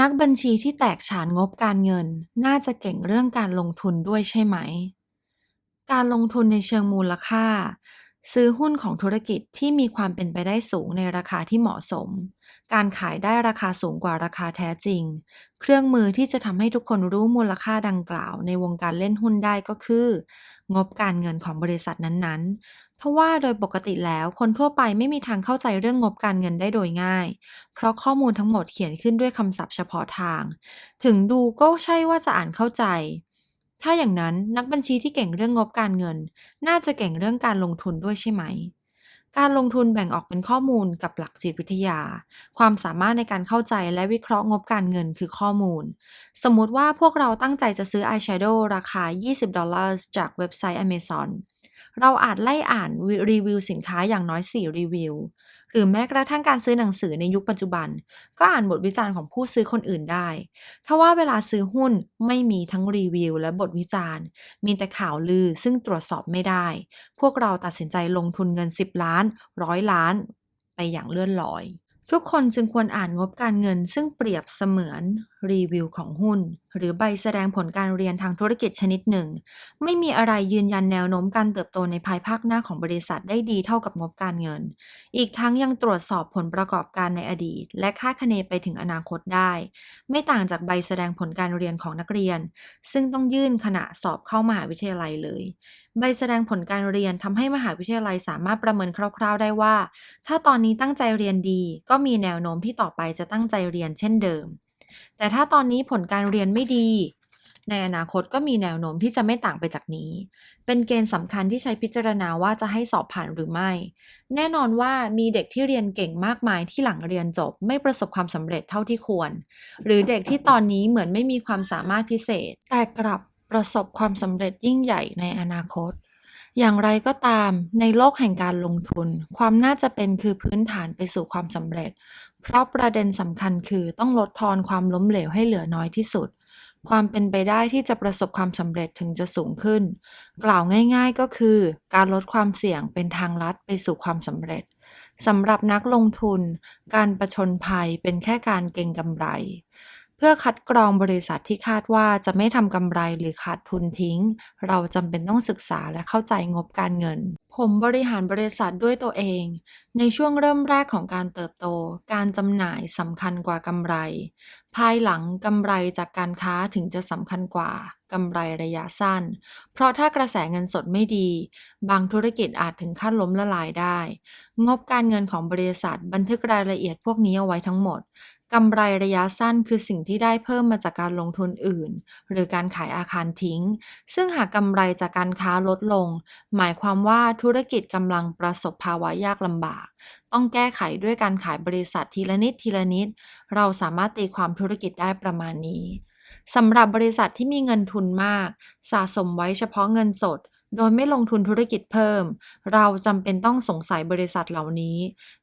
นักบัญชีที่แตกฉานงบการเงิน น่าจะเก่งเรื่องการลงทุนด้วยใช่ไหม การลงทุนในเชิงมูลค่า ซื้อหุ้นของธุรกิจที่มีความเป็นไปได้สูงในราคาที่เหมาะสม การขายได้ราคาสูงกว่าราคาแท้จริง เครื่องมือที่จะทำให้ทุกคนรู้มูลค่าดังกล่าวในวงการเล่นหุ้นได้ก็คือ งบการเงินของบริษัทนั้นๆ เพราะว่าโดยปกติแล้วคนทั่วไปไม่มีทางเข้าใจเรื่องงบการเงินได้โดยง่าย เพราะข้อมูลทั้งหมดเขียนขึ้นด้วยคำศัพท์เฉพาะทาง ถึงดูก็ใช่ว่าจะอ่านเข้าใจ ถ้าอย่างนั้นนักบัญชีที่เก่งเรื่องงบการเงิน น่าจะเก่งเรื่องการลงทุนด้วยใช่ไหม การลงทุนแบ่งออกเป็นข้อมูลกับหลักจิตวิทยา ความสามารถในการเข้าใจและวิเคราะห์งบการเงินคือข้อมูล สมมุติว่าพวกเราตั้งใจจะซื้ออายแชโดว์ราคา 20 ดอลลาร์จากเว็บไซต์ Amazon เราอาจไล่อ่านรีวิวสินค้าอย่างน้อย 4 รีวิว หรือแม้กระทั่งการซื้อหนังสือในยุคปัจจุบัน ก็อ่านบทวิจารณ์ของผู้ซื้อคนอื่นได้ทว่าเวลาซื้อหุ้นไม่มีทั้งรีวิวและบทวิจารณ์ มีแต่ข่าวลือซึ่งตรวจสอบไม่ได้ พวกเราตัดสินใจลงทุนเงิน 10 ล้านร้อยล้าน ไปอย่างเลื่อนลอย ทุกคนจึงควรอ่านงบการเงิน ซึ่งเปรียบเสมือนรีวิวของหุ้น หรือใบแสดงผลการเรียนทางธุรกิจชนิดหนึ่ง ไม่มีอะไรยืนยันแนวโน้มการเติบโตในภายภาคหน้าของบริษัทได้ดีเท่ากับงบการเงิน อีกทั้งยังตรวจสอบผลประกอบการในอดีต และคาดคะเนไปถึงอนาคตได้ ไม่ต่างจากใบแสดงผลการเรียนของนักเรียน ซึ่งต้องยื่นขณะสอบเข้ามหาวิทยาลัยเลย ใบแสดงผลการเรียนทำให้มหาวิทยาลัยสามารถประเมินคร่าว ๆ ได้ว่า ถ้าตอนนี้ตั้งใจเรียนดี ก็มีแนวโน้มที่ต่อไปจะตั้งใจเรียนเช่นเดิม แต่ถ้าตอนนี้ผลการเรียนไม่ดี ในอนาคตก็มีแนวโน้มที่จะไม่ต่างไปจากนี้ เป็นเกณฑ์สำคัญที่ใช้พิจารณาว่าจะให้สอบผ่านหรือไม่ แน่นอนว่ามีเด็กที่เรียนเก่งมากมายที่หลังเรียนจบ ไม่ประสบความสำเร็จเท่าที่ควร หรือเด็กที่ตอนนี้เหมือนไม่มีความสามารถพิเศษ แต่กลับ ประสบความสำเร็จยิ่งใหญ่ในอนาคต อย่างไรก็ตามในโลกแห่งการลงทุน ความน่าจะเป็นคือพื้นฐานไปสู่ความสำเร็จ เพราะประเด็นสำคัญคือต้องลดทอนความล้มเหลวให้เหลือน้อยที่สุด ความเป็นไปได้ที่จะประสบความสำเร็จถึงจะสูงขึ้น กล่าวง่าย ๆก็คือ การลดความเสี่ยงเป็นทางลัดไปสู่ความสำเร็จสำหรับนักลงทุน การประชนภัยเป็นแค่การเก็งกำไร เพื่อคัดกรองบริษัทที่คาดว่าจะไม่ทำกำไรหรือขาดทุนทิ้ง เราจำเป็นต้องศึกษาและเข้าใจงบการเงิน ผมบริหารบริษัทด้วยตัวเอง ในช่วงเริ่มแรกของการเติบโต การจำหน่ายสำคัญกว่ากำไร ภายหลังกำไรจากการค้าถึงจะสำคัญกว่ากำไรระยะสั้น เพราะถ้ากระแสเงินสดไม่ดี บางธุรกิจอาจถึงขั้นล้มละลายได้ งบการเงินของบริษัทบันทึกรายละเอียดพวกนี้เอาไว้ทั้งหมด กำไรระยะสั้นคือสิ่งที่ได้เพิ่มมาจากการลงทุนอื่น หรือการขายอาคารทิ้ง ซึ่งหากกำไรจากการค้าลดลง หมายความว่าธุรกิจกำลังประสบภาวะยากลำบาก ต้องแก้ไขด้วยการขายบริษัททีละนิดทีละนิด เราสามารถตีความธุรกิจได้ประมาณนี้สำหรับบริษัทที่มีเงินทุนมาก สะสมไว้เฉพาะเงินสด โดยไม่ลงทุนธุรกิจเพิ่ม เราจำเป็นต้องสงสัยบริษัทเหล่านี้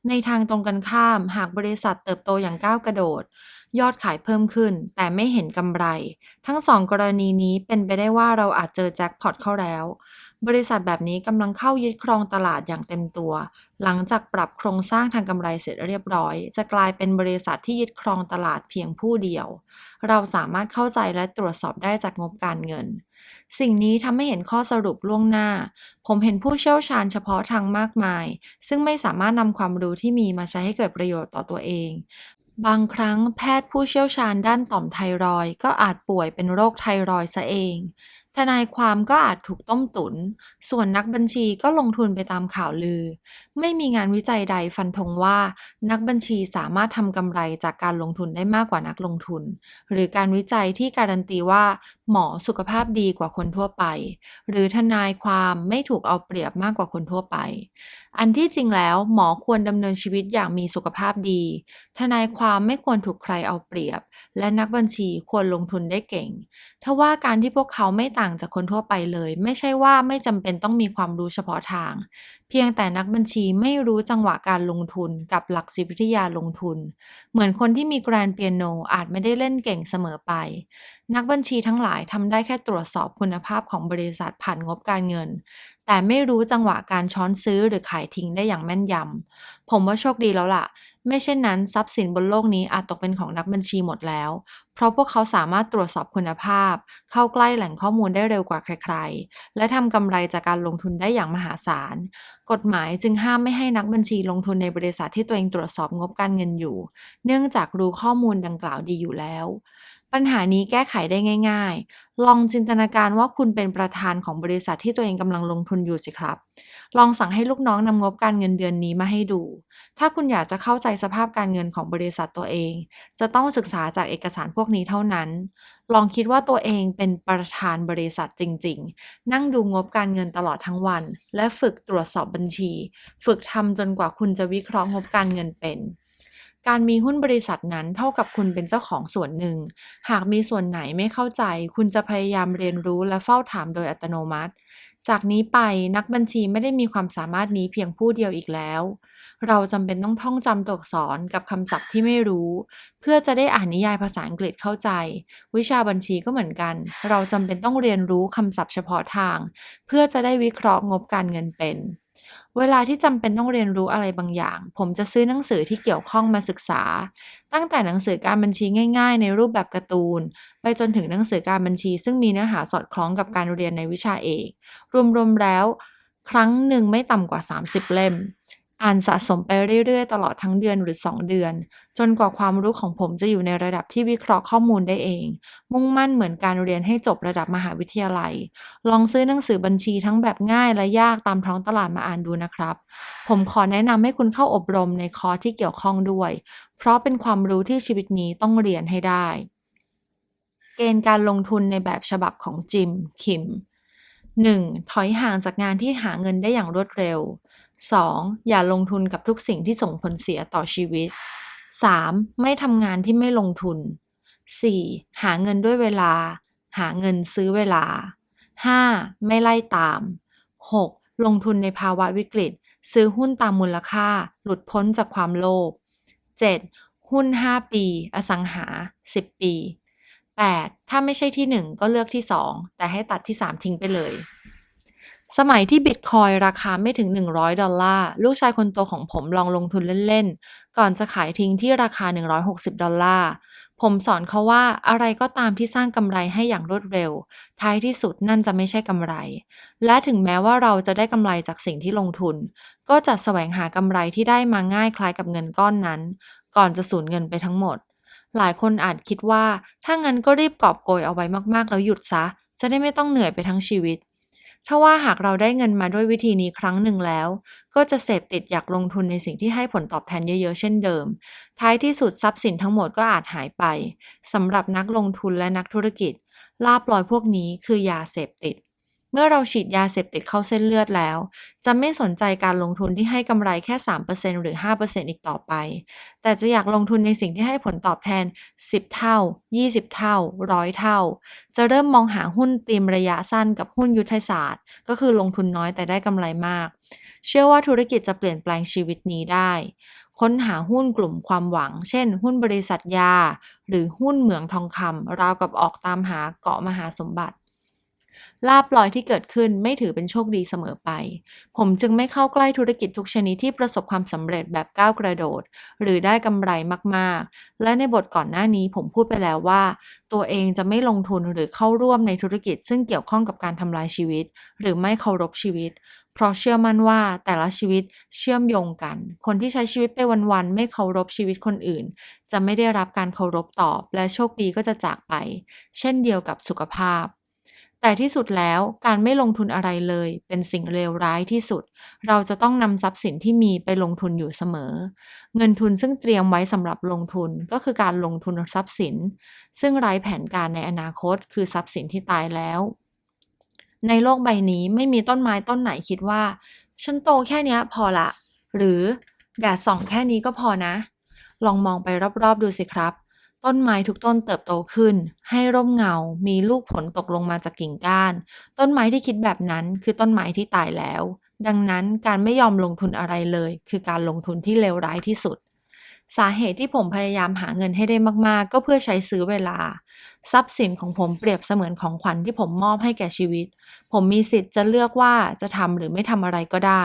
ในทางตรงกันข้ามหากบริษัทเติบโตอย่างก้าวกระโดด ยอดขายเพิ่มขึ้น แต่ไม่เห็นกำไร ทั้งสองกรณีนี้เป็นไปได้ว่าเราอาจเจอแจ็คพอตเข้าแล้ว บริษัทแบบนี้กำลังเข้ายึดครองตลาดอย่างเต็มตัว หลังจากปรับโครงสร้างทางกำไรเสร็จเรียบร้อย จะกลายเป็นบริษัทที่ยึดครองตลาดเพียงผู้เดียว เราสามารถเข้าใจและตรวจสอบได้จากงบการเงิน สิ่งนี้ทำให้เห็นข้อสรุปล่วงหน้า ผมเห็นผู้เชี่ยวชาญเฉพาะทางมากมาย ซึ่งไม่สามารถนำความรู้ที่มีมาใช้ให้เกิดประโยชน์ต่อตัวเองบางครั้งแพทย์ผู้เชี่ยวชาญด้านต่อมไทรอยด์ก็อาจป่วยเป็นโรคไทรอยด์ซะเอง ทนายความก็อาจถูกต้มตุน ส่วนนักบัญชีก็ลงทุนไปตามข่าวลือ ไม่มีงานวิจัยใดฟันธงว่า นักบัญชีสามารถทำกำไรจากการลงทุนได้มากกว่านักลงทุน หรือการวิจัยที่การันตีว่า หมอสุขภาพดีกว่าคนทั่วไป หรือทนายความไม่ถูกเอาเปรียบมากกว่าคนทั่วไป อันที่จริงแล้วหมอควรดำเนินชีวิตอย่างมีสุขภาพดี ทนายความไม่ควรถูกใครเอาเปรียบ และนักบัญชีควรลงทุนได้เก่ง ทว่าการที่พวกเขาไม่ต่างจากคนทั่วไปเลย ไม่ใช่ว่าไม่จำเป็นต้องมีความรู้เฉพาะทาง เพียงแต่นักบัญชีไม่รู้จังหวะการลงทุนกับหลักจิตวิทยาลงทุน เหมือนคนที่มีแกรนเปียโนอาจไม่ได้เล่นเก่งเสมอไป นักบัญชีทั้งหลายทำได้แค่ตรวจสอบคุณภาพของบริษัทผ่านงบการเงิน แต่ไม่รู้จังหวะการช้อนซื้อหรือขายทิ้งได้อย่างแม่นยำ ผมว่าโชคดีแล้วล่ะ ไม่เช่นนั้นทรัพย์สินบนโลกนี้อาจตกเป็นของนักบัญชีหมดแล้ว เพราะพวกเขาสามารถตรวจสอบคุณภาพ เข้าใกล้แหล่งข้อมูลได้เร็วกว่าใครๆ และทำกำไรจากการลงทุนได้อย่างมหาศาล กฎหมายจึงห้ามไม่ให้นักบัญชีลงทุนในบริษัทที่ตัวเองตรวจสอบงบการเงินอยู่ เนื่องจากรู้ข้อมูลดังกล่าวดีอยู่แล้ว ปัญหานี้แก้ไขได้ง่าย ๆ ลองจินตนาการว่าคุณเป็นประธานของบริษัทที่ตัวเองกำลังลงทุนอยู่สิครับ ลองสั่งให้ลูกน้องนำงบการเงินเดือนนี้มาให้ดู ถ้าคุณอยากจะเข้าใจสภาพการเงินของบริษัทตัวเอง จะต้องศึกษาจากเอกสารพวกนี้เท่านั้น ลองคิดว่าตัวเองเป็นประธานบริษัทจริง ๆ นั่งดูงบการเงินตลอดทั้งวัน และฝึกตรวจสอบบัญชี ฝึกทำจนกว่าคุณจะวิเคราะห์งบการเงินเป็น การมีหุ้นบริษัทนั้นเท่ากับคุณเป็นเจ้าของส่วนหนึ่ง หากมีส่วนไหนไม่เข้าใจ คุณจะพยายามเรียนรู้และเฝ้าถามโดยอัตโนมัติ จากนี้ไปนักบัญชีไม่ได้มีความสามารถนี้เพียงผู้เดียวอีกแล้ว เราจำเป็นต้องท่องจำตัวอักษรกับคำศัพท์ที่ไม่รู้ เพื่อจะได้อ่านนิยายภาษาอังกฤษเข้าใจ วิชาบัญชีก็เหมือนกัน เราจำเป็นต้องเรียนรู้คำศัพท์เฉพาะทาง เพื่อจะได้วิเคราะห์งบการเงินเป็น เวลาที่จำเป็นต้องเรียนรู้อะไรบางอย่าง ผมจะซื้อหนังสือที่เกี่ยวข้องมาศึกษา ตั้งแต่หนังสือการบัญชีง่าย ๆ ในรูปแบบการ์ตูน ไปจนถึงหนังสือการบัญชีซึ่งมีเนื้อหาสอดคล้องกับการเรียนในวิชาเอก รวมๆแล้ว ครั้งหนึ่งไม่ต่ำกว่า 30 เล่ม อ่านสะสมไปเรื่อยๆ ตลอดทั้งเดือนหรือ 2 เดือน จนกว่าความรู้ของผมจะอยู่ในระดับที่วิเคราะห์ข้อมูลได้เอง มุ่งมั่นเหมือนการเรียนให้จบระดับมหาวิทยาลัย ลองซื้อหนังสือบัญชีทั้งแบบง่ายและยากตามท้องตลาดมาอ่านดูนะครับ ผมขอแนะนำให้คุณเข้าอบรมในคอร์สที่เกี่ยวข้องด้วย เพราะเป็นความรู้ที่ชีวิตนี้ต้องเรียนให้ได้ เกณฑ์การลงทุนในแบบฉบับของจิม คิม 1. ถอยห่างจากงานที่หาเงินได้อย่างรวดเร็ว 2. อย่าลงทุนกับทุกสิ่งที่ส่งผลเสียต่อชีวิต 3. ไม่ทำงานที่ไม่ลงทุน 4. หาเงินด้วยเวลา หาเงินซื้อเวลา 5. ไม่ไล่ตาม 6. ลงทุนในภาวะวิกฤต ซื้อหุ้นตามมูลค่า หลุดพ้นจากความโลภ 7. หุ้น 5 ปี อสังหา 10 ปี 8. ถ้าไม่ใช่ที่ 1 ก็เลือกที่ 2 แต่ให้ตัดที่ 3 ทิ้งไปเลย สมัยที่บิตคอยราคาไม่ถึง 100 ดอลลาร์ ลูกชายคนโตของผมลองลงทุนเล่น ๆ ก่อนจะขายทิ้งที่ราคา 160 ดอลลาร์ ผมสอนเขาว่าอะไรก็ตามที่สร้างกำไรให้อย่างรวดเร็ว ท้ายที่สุดนั่นจะไม่ใช่กำไร และถึงแม้ว่าเราจะได้กำไรจากสิ่งที่ลงทุน ก็จะแสวงหากำไรที่ได้มาง่ายคล้ายกับเงินก้อนนั้น ก่อนจะสูญเงินไปทั้งหมด หลายคนอาจคิดว่า ถ้างั้นก็รีบกอบโกยเอาไว้มากๆแล้วหยุดซะ จะได้ไม่ต้องเหนื่อยไปทั้งชีวิต ถ้าว่าหากเราได้เงินมาด้วยวิธีนี้ครั้งหนึ่งแล้ว ก็จะเสพติดอยากลงทุนในสิ่งที่ให้ผลตอบแทนเยอะๆ เช่นเดิม ท้ายที่สุดทรัพย์สินทั้งหมดก็อาจหายไปสำหรับนักลงทุนและนักธุรกิจ ลาบลอยพวกนี้คือยาเสพติด เมื่อเราฉีดยาเสพติดเข้าเส้นเลือดแล้ว จะไม่สนใจการลงทุนที่ให้กำไรแค่ 3%หรือ 5%อีกต่อไป แต่จะอยากลงทุนในสิ่งที่ให้ผลตอบแทน 10 เท่า 20 เท่า 100 เท่า จะเริ่มมองหาหุ้นตีมระยะสั้นกับหุ้นยุทธศาสตร์ ก็คือลงทุนน้อยแต่ได้กำไรมาก เชื่อว่าธุรกิจจะเปลี่ยนแปลงชีวิตนี้ได้ ค้นหาหุ้นกลุ่มความหวัง เช่น หุ้นบริษัทยา หรือหุ้นเหมืองทองคำราวกับออกตามหาเกาะมหาสมบัติ ลาบลอยที่เกิดขึ้นไม่ถือเป็นโชคดีเสมอไป ผมจึงไม่เข้าใกล้ธุรกิจทุกชนิดที่ประสบความสำเร็จแบบก้าวกระโดด หรือได้กำไรมากๆ และในบทก่อนหน้านี้ผมพูดไปแล้วว่า ตัวเองจะไม่ลงทุนหรือเข้าร่วมในธุรกิจ ซึ่งเกี่ยวข้องกับการทำลายชีวิต หรือไม่เคารพชีวิต เพราะเชื่อมั่นว่าแต่ละชีวิตเชื่อมโยงกัน คนที่ใช้ชีวิตไปวันๆไม่เคารพชีวิตคนอื่น จะไม่ได้รับการเคารพตอบ และโชคดีก็จะจากไป เช่นเดียวกับสุขภาพ แต่ที่สุดแล้วการไม่ลงทุนอะไรเลย เป็นสิ่งเลวร้ายที่สุด เราจะต้องนำทรัพย์สินที่มีไปลงทุนอยู่เสมอ เงินทุนซึ่งเตรียมไว้สำหรับลงทุนก็คือการลงทุนทรัพย์สิน ซึ่งไร้แผนการในอนาคต คือทรัพย์สินที่ตายแล้ว ในโลกใบนี้ไม่มีต้นไม้ต้นไหนคิดว่า ฉันโตแค่นี้พอละ หรือแดดส่องแค่นี้ก็พอนะ ลองมองไปรอบๆดูสิครับ ต้นไม้ทุกต้นเติบโตขึ้น ให้ร่มเงา มีลูกผลตกลงมาจากกิ่งก้าน ต้นไม้ที่คิดแบบนั้นคือต้นไม้ที่ตายแล้ว ดังนั้นการไม่ยอมลงทุนอะไรเลย คือการลงทุนที่เลวร้ายที่สุด สาเหตุที่ผมพยายามหาเงินให้ได้มากๆ ก็เพื่อใช้ซื้อเวลา ทรัพย์สินของผมเปรียบเสมือนของขวัญที่ผมมอบให้แก่ชีวิต ผมมีสิทธิ์จะเลือกว่าจะทำหรือไม่ทำอะไรก็ได้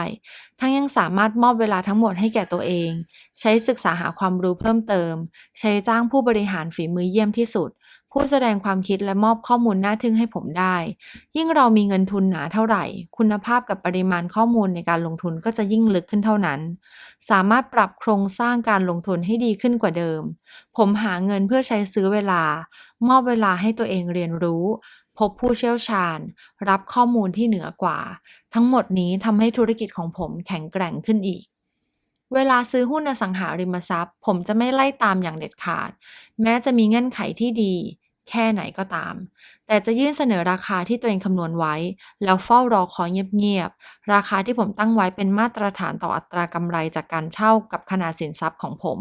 ทั้งยังสามารถมอบเวลาทั้งหมดให้แก่ตัวเอง ใช้ศึกษาหาความรู้เพิ่มเติม ใช้จ้างผู้บริหารฝีมือเยี่ยมที่สุด ผู้แสดงความคิดและมอบข้อมูลน่าทึ่งให้ผมได้ ยิ่งเรามีเงินทุนหนาเท่าไหร่ คุณภาพกับปริมาณข้อมูลในการลงทุนก็จะยิ่งลึกขึ้นเท่านั้น สามารถปรับโครงสร้างการลงทุนให้ดีขึ้นกว่าเดิม ผมหาเงินเพื่อใช้ซื้อเวลา มอบเวลาให้ตัวเองเรียนรู้ พบผู้เชี่ยวชาญ รับข้อมูลที่เหนือกว่า ทั้งหมดนี้ทำให้ธุรกิจของผมแข็งแกร่งขึ้นอีก เวลาซื้อหุ้นอสังหาริมทรัพย์ ผมจะไม่ไล่ตามอย่างเด็ดขาด แม้จะมีเงื่อนไขที่ดี แค่ไหนก็ตาม แต่จะยื่นเสนอราคาที่ตัวเองคำนวณไว้ แล้วเฝ้ารอคอยเงียบๆ ราคาที่ผมตั้งไว้เป็นมาตรฐานต่ออัตรากำไรจากการเช่ากับขนาดสินทรัพย์ของผม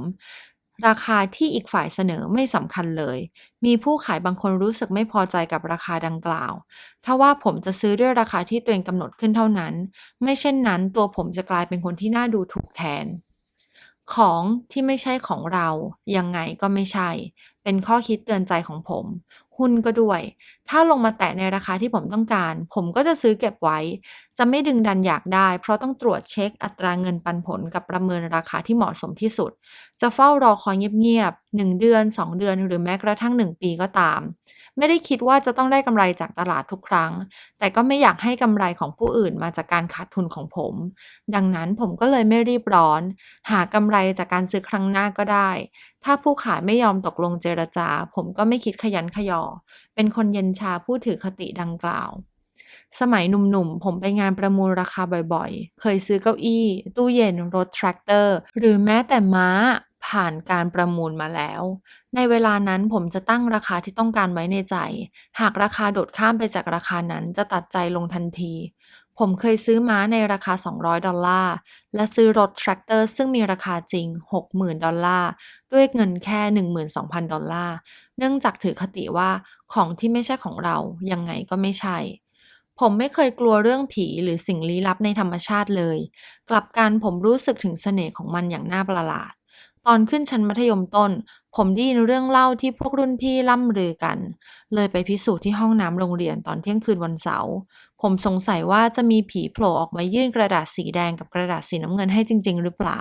ราคาที่อีกฝ่ายเสนอไม่สำคัญเลย มีผู้ขายบางคนรู้สึกไม่พอใจกับราคาดังกล่าว ถ้าว่าผมจะซื้อด้วยราคาที่ตัวเองกำหนดขึ้นเท่านั้น ไม่เช่นนั้นตัวผมจะกลายเป็นคนที่น่าดูถูกแทน ของที่ไม่ใช่ของเรา ยังไงก็ไม่ใช่ เป็นข้อคิดเตือนใจของผม หุ้นก็ด้วย ถ้าลงมาแตะในราคาที่ผมต้องการ ผมก็จะซื้อเก็บไว้ จะไม่ดึงดันอยากได้ เพราะต้องตรวจเช็คอัตราเงินปันผลกับประเมินราคาที่เหมาะสมที่สุด จะเฝ้ารอคอยเงียบๆ1เดือน 2 เดือนหรือแม้กระทั่ง 1 ปีก็ตาม ไม่ได้คิดว่าจะต้องได้กำไรจากตลาดทุกครั้ง แต่ก็ไม่อยากให้กำไรของผู้อื่นมาจากการขาดทุนของผม ดังนั้นผมก็เลยไม่รีบร้อน หากำไรจากการซื้อครั้งหน้าก็ได้ ถ้าผู้ขายไม่ยอมตกลงเจรจา ผมก็ไม่คิดขยันขยอ เป็นคนเย็นชาผู้ถือคติดังกล่าวสมัยหนุ่มๆ ผมไปงานประมูลราคาบ่อยๆ เคยซื้อเก้าอี้ ตู้เย็น รถแทรกเตอร์ หรือแม้แต่ม้า ผ่านการประมูลมาแล้ว ในเวลานั้นผมจะตั้งราคาที่ต้องการไว้ในใจ หากราคาโดดข้ามไปจากราคานั้นจะตัดใจลงทันที ผมเคยซื้อม้าในราคา 200 ดอลลาร์ และซื้อรถแทรกเตอร์ซึ่งมีราคาจริง 60,000 ดอลลาร์ ด้วยเงินแค่ 12,000 ดอลลาร์ เนื่องจากถือคติว่าของที่ไม่ใช่ของเรา ยังไงก็ไม่ใช่ผมไม่เคยกลัวเรื่องผีหรือสิ่งลี้ลับในธรรมชาติเลย กลับกันผมรู้สึกถึงเสน่ห์ของมันอย่างน่าประหลาด ตอนขึ้นชั้นมัธยมต้น ผมได้ยินเรื่องเล่าที่พวกรุ่นพี่ล่ำลือกัน เลยไปพิสูจน์ที่ห้องน้ำโรงเรียนตอนเที่ยงคืนวันเสาร์ ผมสงสัยว่าจะมีผีโผล่ออกมายื่นกระดาษสีแดงกับกระดาษสีน้ำเงินให้จริง ๆ หรือเปล่า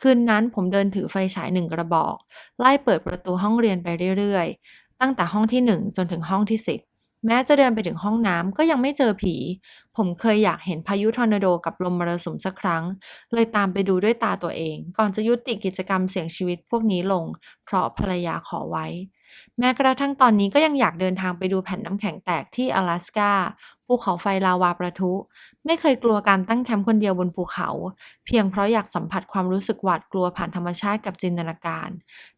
คืนนั้นผมเดินถือไฟฉายหนึ่งกระบอก ไล่เปิดประตูห้องเรียนไปเรื่อยๆ ตั้งแต่ห้องที่หนึ่งจนถึงห้องที่สิบ แม้จะเดินไปถึงห้องน้ำก็ยังไม่เจอผี ผมเคยอยากเห็นพายุทอร์นาโดกับลมมรสุมสักครั้ง เลยตามไปดูด้วยตาตัวเอง ก่อนจะยุติกิจกรรมเสี่ยงชีวิตพวกนี้ลง เพราะภรรยาขอไว้ แม้กระทั่งตอนนี้ก็ยังอยากเดินทางไปดูแผ่นน้ำแข็งแตกที่阿拉斯กาภูเขาไฟลาวาประทุ ไม่เคยกลัวการตั้งแคมป์คนเดียวบนภูเขา เพียงเพราะอยากสัมผัสความรู้สึกหวาดกลัวผ่านธรรมชาติกับจินตนาการ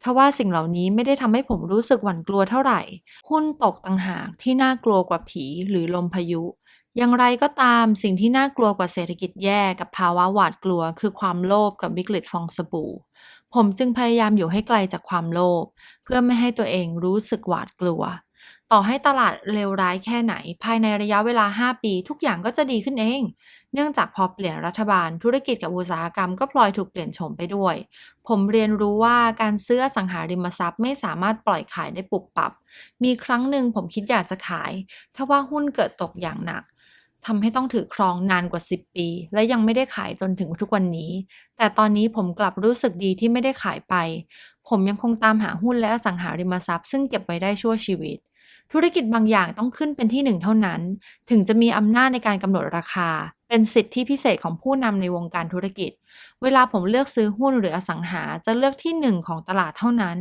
ทว่าสิ่งเหล่านี้ไม่ได้ทำให้ผมรู้สึกหวั่นกลัวเท่าไหร่ หุ้นตกต่างหากที่น่ากลัวกว่าผีหรือลมพายุ อย่างไรก็ตามสิ่งที่น่ากลัวกว่าเศรษฐกิจแย่กับภาวะหวาดกลัว คือความโลภกับวิกฤตฟองสบู่ ผมจึงพยายามอยู่ให้ไกลจากความโลภเพื่อไม่ให้ตัวเองรู้สึกหวาดกลัว ต่อให้ตลาดเลวร้ายแค่ไหน ภายในระยะเวลา 5 ปี ทุกอย่างก็จะดีขึ้นเอง เนื่องจากพอเปลี่ยนรัฐบาลธุรกิจกับอุตสาหกรรมก็พลอยถูกเปลี่ยนโฉมไปด้วย ผมเรียนรู้ว่าการซื้อสังหาริมทรัพย์ไม่สามารถปล่อยขายได้ปุบปับ มีครั้งหนึ่งผมคิดอยากจะขายทว่าหุ้นเกิดตกอย่างหนัก ทำให้ต้องถือครองนานกว่า 10 ปี และยังไม่ได้ขายจนถึงทุกวันนี้ แต่ตอนนี้ผมกลับรู้สึกดีที่ไม่ได้ขายไป ผมยังคงตามหาหุ้นและอสังหาริมทรัพย์ซึ่งเก็บไว้ได้ชั่วชีวิต ธุรกิจบางอย่างต้องขึ้นเป็นที่หนึ่งเท่านั้น ถึงจะมีอำนาจในการกำหนดราคา เป็นสิทธิพิเศษของผู้นำในวงการธุรกิจ เวลาผมเลือกซื้อหุ้นหรืออสังหาจะเลือกที่หนึ่งของตลาดเท่านั้น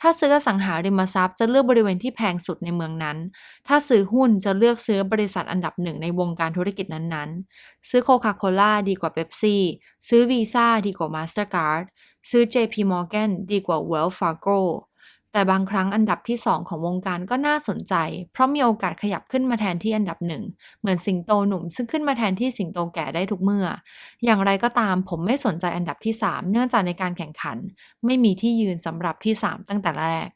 ถ้าซื้ออสังหาริมทรัพย์จะเลือกบริเวณที่แพงสุดในเมืองนั้น ถ้าซื้อหุ้นจะเลือกซื้อบริษัทอันดับหนึ่งในวงการธุรกิจนั้นๆ ซื้อโคคาโคล่าดีกว่าเบปซี่ ซื้อวีซ่าดีกว่า Mastercard ซื้อ JP Morgan ดีกว่า Wells Fargo แต่บางครั้งอันดับที่ 2 ของวงการก็น่าสนใจ เพราะมีโอกาสขยับขึ้นมาแทนที่อันดับหนึ่งเหมือนสิงโตหนุ่ม ซึ่งขึ้นมาแทนที่สิงโตแก่ได้ทุกเมื่อ อย่างไรก็ตามผมไม่สนใจอันดับที่ 3 เนื่องจากในการแข่งขัน ไม่มีที่ยืนสำหรับที่ 3 ตั้งแต่แรก